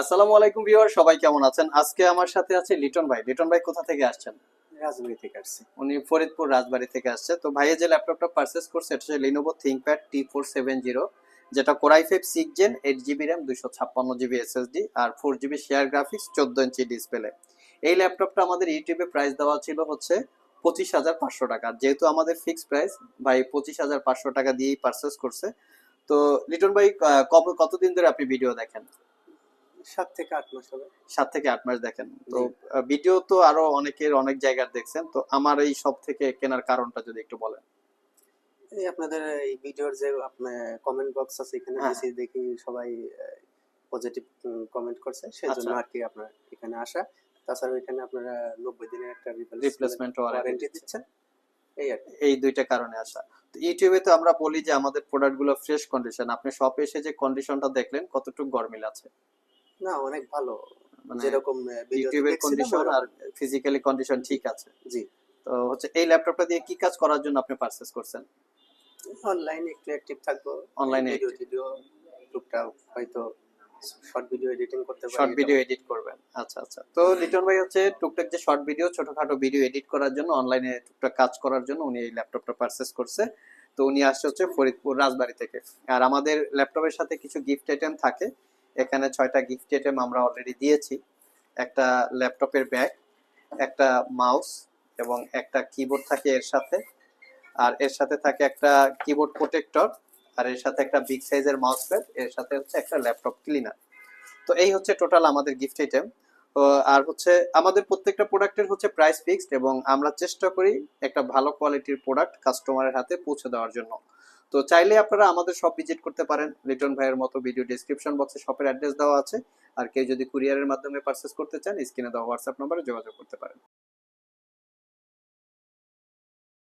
আসসালামু আলাইকুম ভিউয়ার সবাই কেমন আছেন? আজকে আমার সাথে আছে লিটন ভাই। লিটন ভাই কোথা থেকে আসছেন? রাজবাড়ি থেকে আসছি। উনি ফরিদপুর রাজবাড়ি থেকে আসছে। তো ভাইয়া যে ল্যাপটপটা পারচেস করছে এটা হচ্ছে Lenovo ThinkPad T four seven zero যেটা core i five six gen eight GB RAM দুইশো ছাপ্পান্ন জিবি এসএসডি আর ফোর জিবি শেয়ার গ্রাফিক্স চোদ্দ ইঞ্চি ডিসপ্লে এই ল্যাপটপটা আমাদের ইউটিউবে প্রাইস দেওয়া ছিল হচ্ছে পঁচিশ হাজার পাঁচশো টাকা। যেহেতু আমাদের ফিক্স প্রাইস ভাই পঁচিশ হাজার পাঁচশো টাকা দিয়েই পারচেস করছে। তো লিটন ভাই কতদিন ধরে আপনি ভিডিও দেখেন? সাত থেকে আট মাস হবে। সাত থেকে আট মাস দেখেন। তো ভিডিও তো আরও অনেকের অনেক জায়গার দেখছেন। তো আমার এই সব থেকে কেনার কারণটা যদি একটু বলেন। এই আপনাদের এই ভিডিওর যে আপনার কমেন্ট বক্স আছে এখানে হ্যাঁ। বেশি দেখি সবাই পজিটিভ কমেন্ট করছে। সেজন্য আচ্ছা। আর কি আপনার এখানে আসা। তাছাড়া এখানে আপনারা নব্বই দিনের একটা রিপ্লেসমেন্ট ওয়ারেন্টি দিচ্ছেন। এই এই দুইটা কারণে আসা। তো ইউটিউবে তো আমরা বলি যে আমাদের প্রোডাক্টগুলো ফ্রেশ কন্ডিশন আপনি শপে এসে যে কন্ডিশনটা দেখলেন কতটুকু গরমিল আছে? না অনেক ভালো। মানে যেরকম ইউটিউবের কন্ডিশন আর ফিজিক্যালি কন্ডিশন ঠিক আছে। জি। তো হচ্ছে এই ল্যাপটপটা দিয়ে কি কাজ করার জন্য আপনি পারচেস করছেন? অনলাইনে একটু অ্যাক্টিভ থাকব। Online এ ভিডিও টুকটাক হয়তো শর্ট ভিডিও এডিটিং করতে পারি শর্ট ভিডিও এডিট করবেন। আচ্ছা আচ্ছা। তো লিটন ভাই হচ্ছে টুকটাক যে শর্ট ভিডিও ছোটখাটো ভিডিও এডিট করার জন্য অনলাইনে টুকটাক কাজ করার জন্য উনি এই ল্যাপটপটা পারচেস করছে। তো উনি আসছে হচ্ছে ফরিদপুর রাজবাড়ি থেকে। আর আমাদের ল্যাপটপের সাথে কিছু গিফট আইটেম থাকে। এখানে ছয়টা গিফট আইটেম আমরা অলরেডি দিয়েছি। একটা ল্যাপটপের ব্যাগ একটা মাউস এবং একটা কিবোর্ড থাকে এর সাথে। আর এর সাথে থাকে একটা কিবোর্ড প্রোটেক্টর আর এর সাথে একটা বিগ সাইজের মাউস প্যাড এর সাথে হচ্ছে একটা ল্যাপটপ ক্লিনার তো এই হচ্ছে টোটাল আমাদের গিফট আইটেম আর হচ্ছে আমাদের প্রত্যেকটা প্রোডাক্টের হচ্ছে প্রাইস ফিক্সড এবং আমরা চেষ্টা করি একটা ভালো কোয়ালিটির প্রোডাক্ট কাস্টমারের হাতে পৌঁছে দেওয়ার জন্য। তো চাইলে আপনারা আমাদের সব ভিজিট করতে পারেন। লিটন ভাইয়ের মতো ভিডিও ডিসক্রিপশন বক্সে শপের অ্যাড্রেস দেওয়া আছে। আর কেউ যদি কুরিয়ারের মাধ্যমে পারচেস করতে চান স্ক্রিনে দেওয়া হোয়াটসঅ্যাপ নম্বরে যোগাযোগ করতে পারেন।